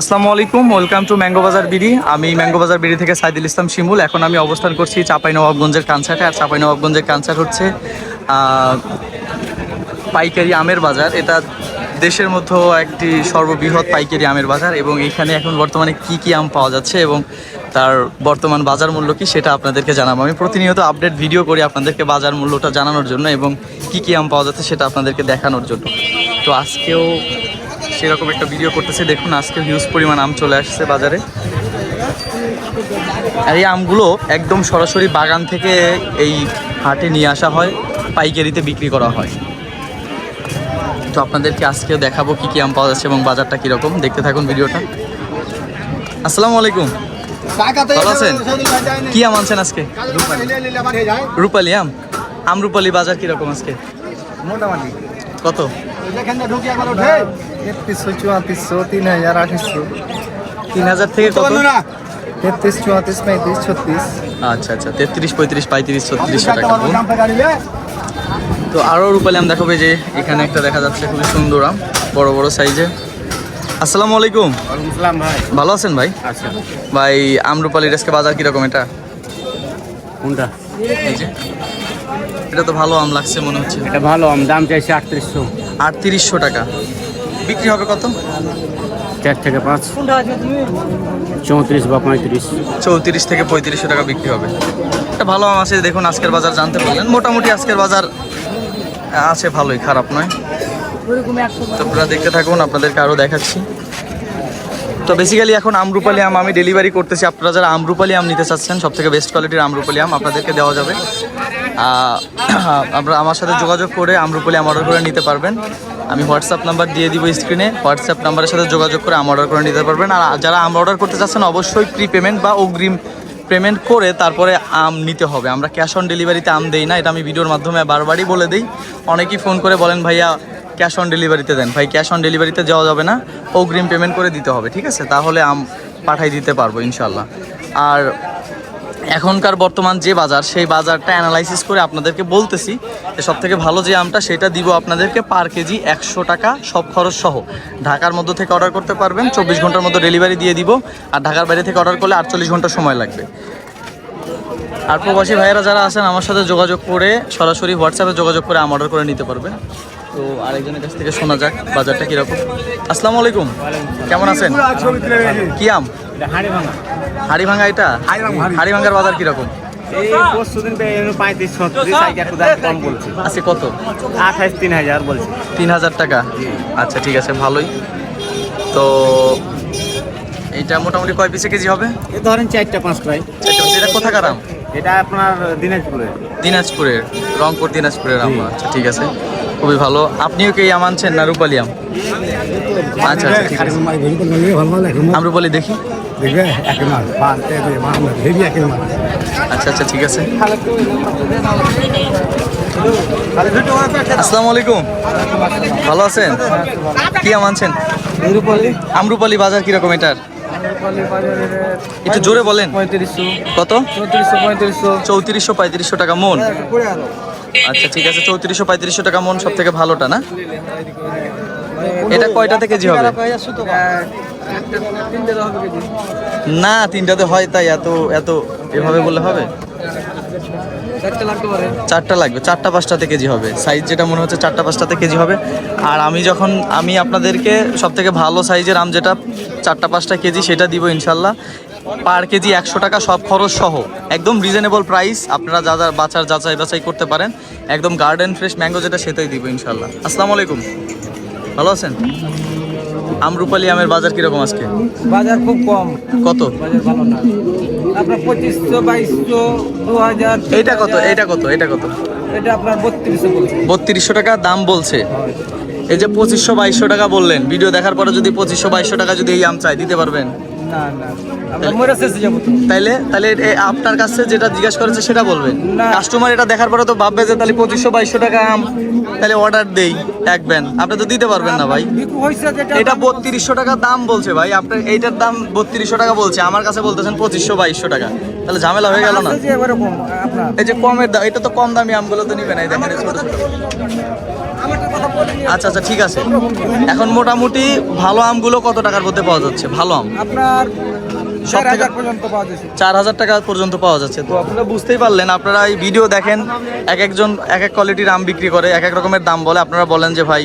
আসসালামু আলাইকুম welcome to mango Bazar BD আমি ম্যাঙ্গো বাজার বিডি থেকে সাইদুল ইসলাম শিমুল। এখন আমি অবস্থান করছি চাঁপাইনবাবগঞ্জের কানসাটে। আর চাঁপাইনবাবগঞ্জের কানসাট হচ্ছে পাইকারি আমের বাজার। এটা দেশের মধ্যে একটি সর্ববৃহৎ পাইকারি আমের বাজার এবং এখানে এখন বর্তমানে কি কি আম পাওয়া যাচ্ছে এবং তার বর্তমান বাজার মূল্য কি সেটা আপনাদেরকে জানাব। আমি প্রতিনিয়ত আপডেট ভিডিও করি আপনাদেরকে বাজার মূল্যটা জানানোর জন্য এবং কি কি আম পাওয়া যাচ্ছে সেটা আপনাদেরকে দেখানোর জন্য। তো আজকেও সেরকম একটা ভিডিও করতেছে। দেখুন আজকে হিউজ পরিমাণ আম চলে আসছে বাজারে। আর এই আমগুলো একদম সরাসরি বাগান থেকে এই হাটে নিয়ে আসা হয় পাইকারিতে বিক্রি করা হয়। তো আপনাদেরকে আজকে দেখাবো কি কি আম পাওয়া যাচ্ছে এবং বাজারটা কীরকম। দেখতে থাকুন ভিডিওটা। আসসালামু আলাইকুম। ভালো আছেন? কি আম আনছেন আজকে? রূপালি আম। আম রূপালি বাজার কীরকম আজকে? মোটামুটি। কত? তেত্রিশশো চুয়াত্রিশশো তিন হাজার আঠাশশো। তিন হাজার থেকে কত? তেত্রিশ চুয়াত্রিশ পঁয়ত্রিশ ছত্রিশ। আচ্ছা আচ্ছা তেত্রিশ পঁয়ত্রিশ পঁয়ত্রিশ ছত্রিশশো টাকা তো আরও রূপালি আম দেখাবে যে এখানে একটা দেখা যাচ্ছে খুবই সুন্দর আম বড় বড় সাইজে আসসালামু আলাইকুম। ভাই। ভালো আছেন ভাই? আচ্ছা। ভাই আমরুপালির আজকে বাজার কীরকম এটা? কোনটা? এটা তো ভালো আম লাগছে মনে হচ্ছে। এটা ভালো আম দাম চাইছে আটত্রিশশো। আটত্রিশশো টাকা। বিক্রি হবে কত? চার থেকে পাঁচ। চৌত্রিশ বা পঁয়ত্রিশ। চৌত্রিশ থেকে পঁয়ত্রিশশো টাকা বিক্রি হবে। এটা ভালো আম আছে দেখুন আজকের বাজার জানতে পারলেন। মোটামুটি আজকের বাজার আছে ভালোই খারাপ নয়। তো আপনারা দেখতে থাকুন আপনাদেরকে আরও দেখাচ্ছি। তো বেসিক্যালি এখন আমরুপালি আম আমি ডেলিভারি করতেছি। আপনারা যারা আমরুপালি আম নিতে চাচ্ছেন সব থেকে বেস্ট কোয়ালিটির আমরুপালি আম আপনাদেরকে দেওয়া যাবে। আপনারা আমার সাথে যোগাযোগ করে আমরুপালি আম অর্ডার করে নিতে পারবেন। আমি হোয়াটসঅ্যাপ নাম্বার দিয়ে দিব স্ক্রিনে হোয়াটসঅ্যাপ নাম্বারের সাথে যোগাযোগ করে আম অর্ডার করে নিতে পারবেন। আর যারা আম অর্ডার করতে চাচ্ছেন, অবশ্যই প্রি পেমেন্ট বা অগ্রিম পেমেন্ট করে তারপরে আম নিতে হবে। আমরা ক্যাশ অন ডেলিভারিতে আম দেই না, এটা আমি ভিডিওর মাধ্যমে বারবারই বলে দিই। অনেকেই ফোন করে বলেন, ভাইয়া ক্যাশ অন ডেলিভারিতে দেন। ভাই ক্যাশ অন ডেলিভারিতে যাওয়া যাবে না, অগ্রিম পেমেন্ট করে দিতে হবে, ঠিক আছে? তাহলে আম পাঠাই দিতে পারব ইনশাল্লাহ আর এখনকার বর্তমান যে বাজার, সেই বাজারটা অ্যানালাইসিস করে আপনাদেরকে বলতেছি যে সব থেকে ভালো যে আমটা, সেটা দিব আপনাদেরকে পার কেজি একশো টাকা সব খরচ সহ। ঢাকার মধ্যে থেকে অর্ডার করতে পারবেন, চব্বিশ ঘণ্টার মধ্যে ডেলিভারি দিয়ে দিব, আর ঢাকার বাইরে থেকে অর্ডার করলে আটচল্লিশ ঘণ্টা সময় লাগবে। আর প্রবাসী ভাইয়েরা যারা আছেন, আমার সাথে যোগাযোগ করে সরাসরি হোয়াটসঅ্যাপে যোগাযোগ করে আম অর্ডার করে নিতে পারবেন। তো আরেকজনের কাছ থেকে শোনা যাক বাজারটা কীরকম। আসসালামু আলাইকুম। কেমন আছেন? কি আম? হাড়ি ভাঙা এটা? হাড়ি ভাঙার বাজার কীরকম? আজকে কত? আঠাইশ তিন হাজার বলছে। তিন হাজার টাকা? আচ্ছা ঠিক আছে ভালোই। তো এইটা মোটামুটি কয় পিসে কেজি হবে? ধরেন চারটা চারটে piece। এটা কোথাকার আম? এটা আপনার দিনাজপুরে। দিনাজপুরের রংপুর দিনাজপুরের আম। আচ্ছা ঠিক আছে। খুবই ভালো। আপনিও কি আম আনছেন না রূপালি আম? আচ্ছা আচ্ছা ঠিক আছে। আম রূপালি দেখি। আচ্ছা আচ্ছা ঠিক আছে। আসসালামু আলাইকুম। ভালো আছেন? কি আম আনছেন? আমরুপালি বাজার কীরকম এটার? একটু জোরে বলেন। পঁয়ত্রিশশো কত? চৌত্রিশশো পঁয়ত্রিশশো। চৌত্রিশশো পঁয়ত্রিশশো টাকা মন। আচ্ছা ঠিক আছে, চৌত্রিশশো, পঁয়ত্রিশশো টাকা মন সব থেকে ভালোটা, না? এটা কয়টাতে কেজি হবে? না, তিনটাতে হয় তাই, এত এত এভাবে বললে হবে? চারটা লাগবে, চারটা পাঁচটাতে কেজি হবে। সাইজ যেটা মনে হচ্ছে চারটা পাঁচটাতে কেজি হবে। আর আমি যখন, আমি আপনাদেরকে সব থেকে ভালো সাইজের আম যেটা, চারটা পাঁচটা কেজি সেটা দিব ইনশাল্লাহ। পার কেজি একশো টাকা সব খরচ সহ। একদম রিজনেবল প্রাইস আপনারা যা যা বাছার যাচাই বাছাই করতে পারেন। একদম গার্ডেন ফ্রেশ ম্যাঙ্গো যেটা সেটাই দিব ইনশাল্লাহ আসসালামু আলাইকুম। ভালো আছেন? আমরুপালি আমের বাজার কীরকম আজকে? বাজার খুব কম। কত? বাজার ভালো না। আপনার পঁচিশশো বাইশশো দু হাজার এইটা কত? এইটা কত? এটা কত? এটা আপনার বত্রিশশো বত্রিশশো টাকা দাম বলছে। এই যে পঁচিশশো বাইশশো টাকা বললেন। ভিডিও দেখার পরে যদি পঁচিশশো বাইশশো টাকা যদি এই আম চাই দিতে পারবেন? না না। আমরা মরে শেষে যাব তো। তাইলে তাহলে এ আপনার কাছে যেটা জিজ্ঞাসা করেছে সেটা বলবেন না। কাস্টমার এটা দেখার পরে তো ভাববে যে তাহলে পঁচিশশো বাইশশো টাকা আম তাহলে অর্ডার দেই একবেন আপনি তো দিতে পারবেন না ভাই। বিক্রি হয়েছে যেটা এটা বত্রিশশো টাকা দাম বলছে ভাই। আপনার এইটার দাম বত্রিশশো টাকা বলছে। আমার কাছে বলতেছেন পঁচিশশো বাইশশো টাকা। তাহলে ঝামেলা হয়ে গেল না? এই যে কমের দাম এটা তো কম দামি আমগুলো তো নিবে না দেখেন আচ্ছা আচ্ছা ঠিক আছে। এখন মোটামুটি ভালো আমগুলো কত টাকার মধ্যে পাওয়া যাচ্ছে? ভালো আম? আপনার চার হাজার টাকা পর্যন্ত পাওয়া যাচ্ছে। তো আপনারা বুঝতেই পারলেন আপনারা এই ভিডিও দেখেন এক একজন এক এক কোয়ালিটির আম বিক্রি করে এক এক রকমের দাম বলে। আপনারা বলেন যে ভাই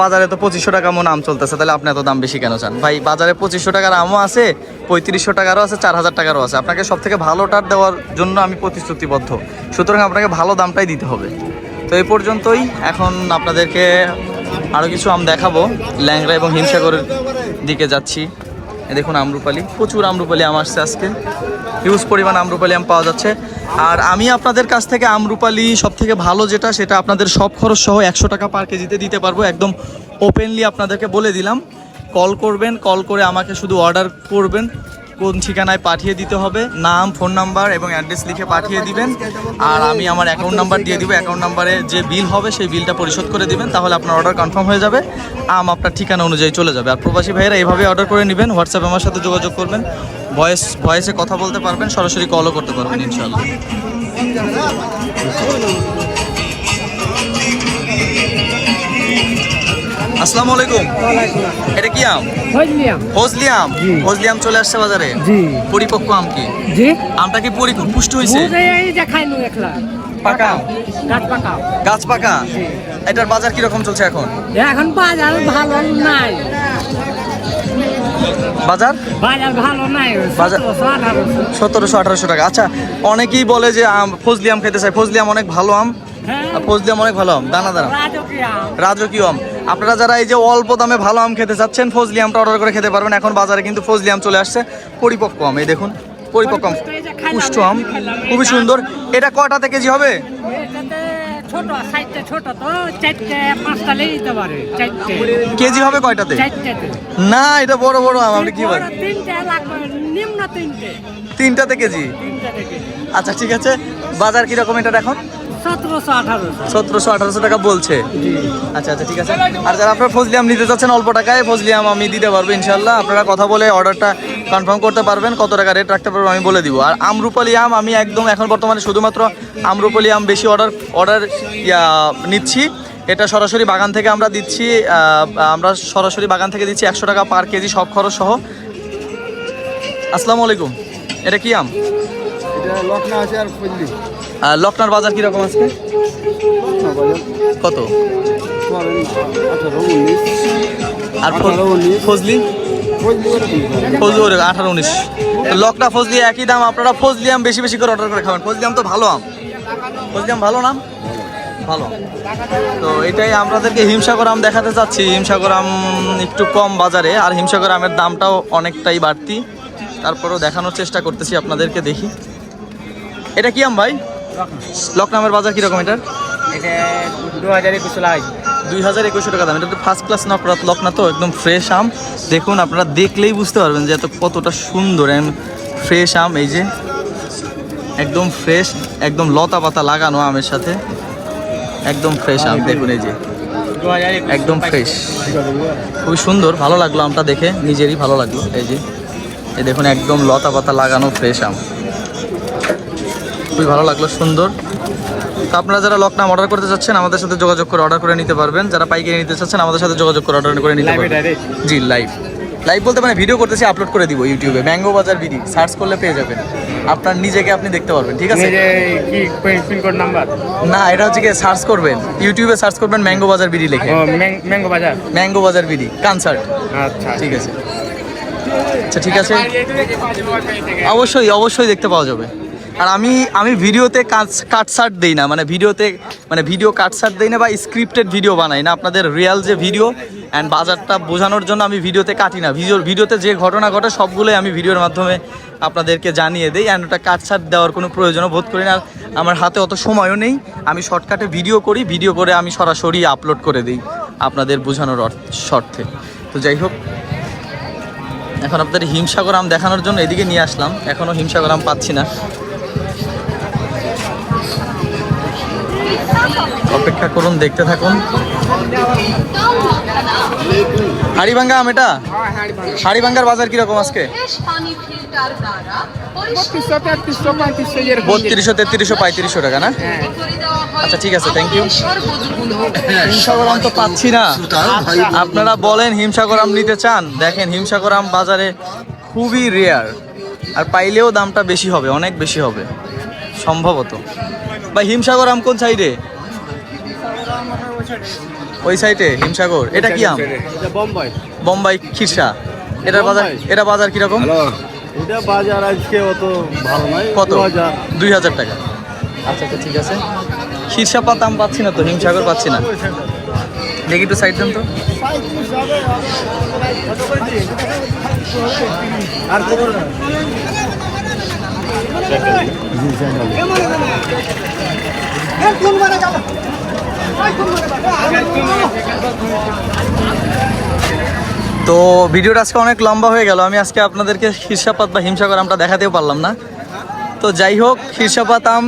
বাজারে তো পঁচিশশো টাকা মন আম চলতেছে, তাহলে আপনি এত দাম বেশি কেন চান? ভাই, বাজারে পঁচিশশো টাকার আমও আছে, পঁয়ত্রিশশো টাকারও আছে চার হাজার টাকারও আছে। আপনাকে সব থেকে ভালো ভালোটার দেওয়ার জন্য আমি প্রতিশ্রুতিবদ্ধ। সুতরাং আপনাকে ভালো দামটাই দিতে হবে। তো এই পর্যন্তই, এখন আপনাদেরকে আরও কিছু আম দেখাবো। ল্যাংরা এবং হিমসাগরের দিকে যাচ্ছি। দেখুন আমরুপালি। প্রচুর আমরুপালি আম আসছে আজকে। হিউজ পরিমাণ আমরুপালি আম পাওয়া যাচ্ছে। আর আমি আপনাদের কাছ থেকে আমরুপালি সব থেকে ভালো যেটা, সেটা আপনাদের সব খরচ সহ একশো টাকা পার কেজিতে দিতে পারব। একদম ওপেনলি আপনাদেরকে বলে দিলাম। কল করবেন, কল করে আমাকে শুধু অর্ডার করবেন। কোন ঠিকানায় পাঠিয়ে দিতে হবে, নাম ফোন নাম্বার এবং অ্যাড্রেস লিখে পাঠিয়ে দিবেন। আর আমি আমার অ্যাকাউন্ট নাম্বার দিয়ে দিব অ্যাকাউন্ট নাম্বারে যে বিল হবে সেই বিলটা পরিশোধ করে দিবেন, তাহলে আপনার অর্ডার কনফার্ম হয়ে যাবে। আম আপনার ঠিকানা অনুযায়ী চলে যাবে। আর প্রবাসী ভাইয়েরা এইভাবে অর্ডার করে নেবেন হোয়াটসঅ্যাপে আমার সাথে যোগাযোগ করবেন ভয়েস ভয়েসে কথা বলতে পারবেন, সরাসরি কলও করতে পারবেন ইনশাল্লাহ আসসালামু আলাইকুম। এটা কি আম? ফজলি আম? ফজলি আম চলে আসছে বাজারে? জি। পরিপক্ক আম কি? জি। আমটা কি পরিপক্ক পুষ্ট হয়েছে পাকা গাছ পাকা গাছ পাকা এটার বাজার কীরকম চলছে এখন? এখন বাজার ভালো নাই। বাজার? বাজার ভালো নাই। বাজার- সতেরোশো আঠারোশো। টাকা। আচ্ছা অনেকেই বলে যে আম ফজলি আম খেতে চায়। ফজলি আম অনেক ভালো আম। হ্যাঁ। ফজলি আম অনেক ভালো আম। দানা দানা। রাজকীয় আম। আপনারা যারা এই যে অল্প দামে ভালো আম খেতে চাচ্ছেন ফজলি আমটা অর্ডার করে খেতে পারবেন। এখন বাজারে কিন্তু ফজলি আম চলে আসছে। পরিপক্ক আম এই দেখুন পরিপক্ক আম পুষ্ট আম। খুবই সুন্দর। এটা কটাতে কেজি হবে? কেজি হবে কয়টাতে? না এটা বড় বড় আম আপনি কি বলেন? তিনটাতে কেজি। আচ্ছা ঠিক আছে। বাজার কীরকম এটা এখন? সতেরোশো আঠারোশো। টাকা বলছে। আচ্ছা আচ্ছা ঠিক আছে। আর যারা আপনার ফজলি আম নিতে চাচ্ছেন অল্প টাকায় ফজলি আম আমি দিতে পারব ইনশাল্লাহ আপনারা কথা বলে অর্ডারটা কনফার্ম করতে পারবেন কত টাকা রেট রাখতে পারব আমি বলে দিব। আর আমরুপালি আম আমি একদম এখন বর্তমানে শুধুমাত্র আমরুপালি আম বেশি অর্ডার অর্ডার নিচ্ছি। এটা সরাসরি বাগান থেকে আমরা দিচ্ছি আমরা সরাসরি বাগান থেকে দিচ্ছি একশো টাকা পার কেজি সব খরচ সহ। আসসালামু আলাইকুম। এটা কি আম? এটা লকনা আছে আর ফজলি। লকনার বাজার কীরকম আছে কত? আর। ফজলি? ফজলি আঠারো উনিশ। লকটা ফজলি একই দাম। আপনারা ফজলি আম বেশি বেশি করে অর্ডার করে খাবেন। ফজলি আম তো ভালো আম। ফজলি আম ভালো নাম ভালো তো এটাই আপনাদেরকে হিমসাগর আম দেখাতে চাচ্ছি। হিমসাগর আম একটু কম বাজারে, আর হিমসাগর আমের দামটাও অনেকটাই বাড়তি। তারপরেও দেখানোর চেষ্টা করতেছি আপনাদেরকে দেখি। এটা কি আম ভাই? লকনামের বাজার কীরকম এটার? এটা দু হাজার একুশ লাগাইছি দুই হাজার একুশশো টাকা দাম। এটা তো ফার্স্ট ক্লাস নকরাত লকনা তো? একদম ফ্রেশ আম। দেখুন আপনারা দেখলেই বুঝতে পারবেন যে এত কতটা সুন্দর ফ্রেশ আম। এই যে একদম ফ্রেশ একদম লতা পাতা লাগানো আমের সাথে। একদম ফ্রেশ আম দেখুন এই যে। একদম ফ্রেশ খুবই সুন্দর ভালো লাগল আমটা দেখে। নিজেরই ভালো লাগল। এই যে এই দেখুন একদম লতা পাতা লাগানো ফ্রেশ আম। খুবই ভালো লাগল সুন্দর। তো আপনারা যারা লকনাম অর্ডার করতে চাচ্ছেন আমাদের সাথে যোগাযোগ করে অর্ডার করে নিতে পারবেন। যারা পাইকারি নিতে চাচ্ছেন আমাদের সাথে যোগাযোগ করে অর্ডার করে নিতে পারবেন। জি লাইভ লাইভ বলতে মানে ভিডিও করতেছি আপলোড করে দিব ইউটিউবে ম্যাঙ্গো বাজার বিডি সার্চ করলে পেয়ে যাবেন। আপনার নিজেকে আপনি দেখতে পারবেন ঠিক আছে? নাম্বার না এটা হচ্ছে কি সার্চ করবেন। ইউটিউবে সার্চ করবেন ম্যাঙ্গো বাজার বিডি লিখে। ম্যাঙ্গো বাজার ম্যাঙ্গো বাজার বিডি কনসার্ট আচ্ছা। ঠিক আছে। আচ্ছা ঠিক আছে। অবশ্যই অবশ্যই দেখতে পাওয়া যাবে। আর আমি আমি ভিডিওতে কাট কাটসার্ট দিই না মানে ভিডিওতে মানে ভিডিও কাটসার্ট দিই না বা স্ক্রিপ্টেড ভিডিও বানাই না। আপনাদের রিয়াল যে ভিডিও অ্যান্ড বাজারটা বোঝানোর জন্য আমি ভিডিওতে কাটি না। ভিডিও ভিডিওতে যে ঘটনা ঘটে সবগুলোই আমি ভিডিওর মাধ্যমে আপনাদেরকে জানিয়ে দিই অ্যান্ড ওটা কাটসার্ট দেওয়ার কোনো প্রয়োজনও বোধ করি না। আমার হাতে অত সময়ও নেই। আমি শর্টকাটে ভিডিও করি ভিডিও করে আমি সরাসরি আপলোড করে দিই আপনাদের বোঝানোর স্বার্থে তো যাই হোক, এখন আপনাদের হিমসাগর আম দেখানোর জন্য এদিকে নিয়ে আসলাম। এখনও হিমসাগর আম পাচ্ছি না। অপেক্ষা করুন, দেখতে থাকুন। হাড়িভাঙ্গা আম এটা? হাড়িভাঙ্গার বাজার কীরকম আজকে? বত্রিশশো, তেত্রিশশো, পঁয়ত্রিশশো টাকা, না? আচ্ছা ঠিক আছে থ্যাংক ইউ হিমসাগর আম তো পাচ্ছি না। আপনারা বলেন, হিমসাগর আম নিতে চান? দেখেন, হিমসাগর আম বাজারে খুবই রেয়ার আর পাইলেও দামটা বেশি হবে, অনেক বেশি হবে। সম্ভবত। বা হিমসাগর আম কোন সাইডে ওই সাইডে হিমসাগর। এটা কি আম? এটা বোম্বাই। বোম্বাই খিরসা। এটার বাজার এটা বাজার কীরকম? এটা বাজার আজকে অত ভালো নয়। কত? দুই হাজার টাকা। আচ্ছা আচ্ছা ঠিক আছে। খিরসা পাতা আম পাচ্ছি না তো হিমসাগর পাচ্ছি না। দেখি একটু সাইড দেন তো। আর তো ভিডিওটা আজকে অনেক লম্বা হয়ে গেল। আমি আজকে আপনাদেরকে হিরসাপাত বা হিমসাগর আমটা দেখাতেও পারলাম না। তো যাই হোক হিরসাপাত আম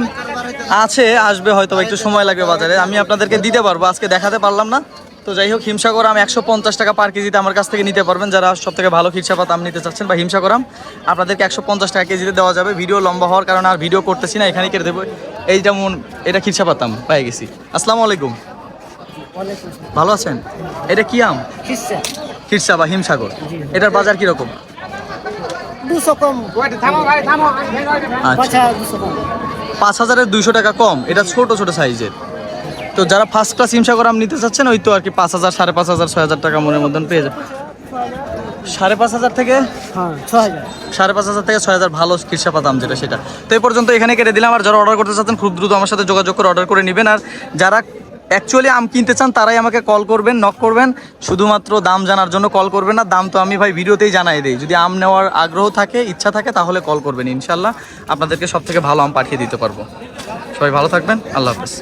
আছে, আসবে হয়তো একটু সময় লাগবে বাজারে। আমি আপনাদেরকে দিতে পারব, আজকে দেখাতে পারলাম না। তো যাই হোক হিমসাগর আম একশো পঞ্চাশ টাকা পার কেজিতে আমার কাছ থেকে নিতে পারবেন। যারা সব থেকে ভালো ক্ষীরসাপাত আম নিতে চাচ্ছেন বা হিমসাগর আম আপনাদেরকে একশো পঞ্চাশ টাকা কেজিতে দেওয়া যাবে। ভিডিও লম্বা হওয়ার কারণে আর ভিডিও করতেছি না এখানে কেটে দেবো। এই যেমন এটা ক্ষীরসাপাত আম পেয়ে গেছি। আসসালামু আলাইকুম। ভালো আছেন? এটা কি আম? খিরসা বা হিমসাগর। এটার বাজার কীরকম? দুশো কম। থামো ভাই থামো। আচ্ছা। পাঁচ হাজারের দুইশো টাকা কম এটা ছোট ছোট সাইজের। তো যারা ফার্স্ট ক্লাস হিমসাগর আম নিতে চাচ্ছেন ওই তো আর কি পাঁচ হাজার সাড়ে পাঁচ হাজার ছয় হাজার টাকা মনের মতন পেয়ে যাবে সাড়ে পাঁচ হাজার থেকে? হ্যাঁ সাড়ে পাঁচ হাজার থেকে ছয় হাজার ভালো কিরসা দাম যেটা সেটা। তো এই পর্যন্ত এখানে কেটে দিলাম আর যারা অর্ডার করতে চাচ্ছেন খুব দ্রুত আমার সাথে যোগাযোগ করে অর্ডার করে নেবেন। আর যারা অ্যাকচুয়ালি আম কিনতে চান তারাই আমাকে কল করবেন নক করবেন। শুধুমাত্র দাম জানার জন্য কল করবেন না দাম তো আমি ভাই ভিডিওতেই জানাই দিই। যদি আম নেওয়ার আগ্রহ থাকে ইচ্ছা থাকে তাহলে কল করবেন ইনশাল্লাহ আপনাদেরকে সব থেকে ভালো আম পাঠিয়ে দিতে পারব। সবাই ভালো থাকবেন আল্লাহ হাফেজ।